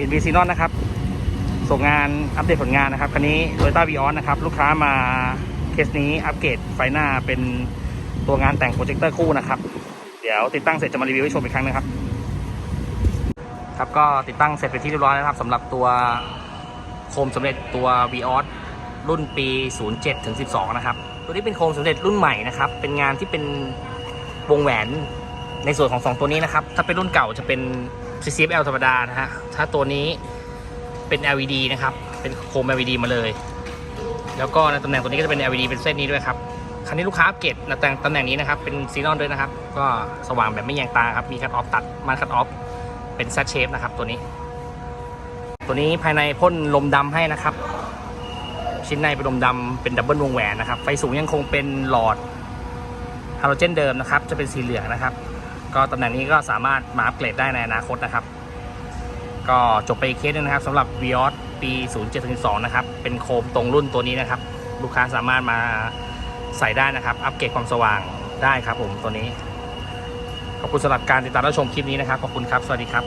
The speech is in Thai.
ปิดบีซีนอนนะครับ ส่งงานอัปเดตผลงานนะครับคันนี้โตโยต้าวีออสนะครับ ลูกค้ามาเคสนี้อัปเกรดไฟหน้าเป็นตัวงานแต่งโปรเจคเตอร์คู่นะครับ เดี๋ยวติดตั้งเสร็จจะมารีวิวให้ชมอีกครั้งนะครับ ครับก็ติดตั้งเสร็จไปนที่เรียบร้อยแล้วนะครับสำหรับตัวโคมสำเร็จตัว v ีออสรุ่นปี 07ถึง12 นะครับ ตัวนี้เป็นโคมสำเร็จรุ่นใหม่นะครับ เป็นงานที่เป็นวงแหวนในส่วนของ 2 ตัวนี้นะครับ ถ้าเป็นรุ่นเก่าจะเป็น CCFL ธรรมดานะฮะ ถ้าตัวนี้เป็น LED นะครับ เป็นโคม LED มาเลย แล้วก็ในตำแหน่งตัวนี้ก็จะเป็น LED เป็นเส้นนี้ด้วยครับ คันนี้ลูกค้าอัปเกรดในแต่งตำแหน่งนี้นะครับ เป็นซีนอนด้วยนะครับ ก็สว่างแบบไม่แยงตาครับ มีคัตออฟตัดมาคัตออฟเป็นซัชเชฟนะครับตัวนี้ ตัวนี้ภายในพ่นลมดำให้นะครับ ชิ้นในเป็นลมดำเป็นดับเบิลวงแหวนนะครับ ไฟสูงยังคงเป็นหลอดฮาโลเจนเดิมนะครับ จะเป็นสีเหลืองนะครับ ก็ตำแหน่งนี้ก็สามารถมาอัปเกรดได้ในอนาคตนะครับ ก็จบไปอีกเคสนึงนะครับสำหรับ v ีออสปี 07-2 นะครับ เป็นโคมตรงรุ่นตัวนี้นะครับ ลูกค้าสามารถมาใส่ได้นะครับ อัปเกรดความสว่างได้ครับผมตัวนี้ ขอบคุณสำหรับการติดตามและชมคลิปนี้นะครับ ขอบคุณครับ สวัสดีครับ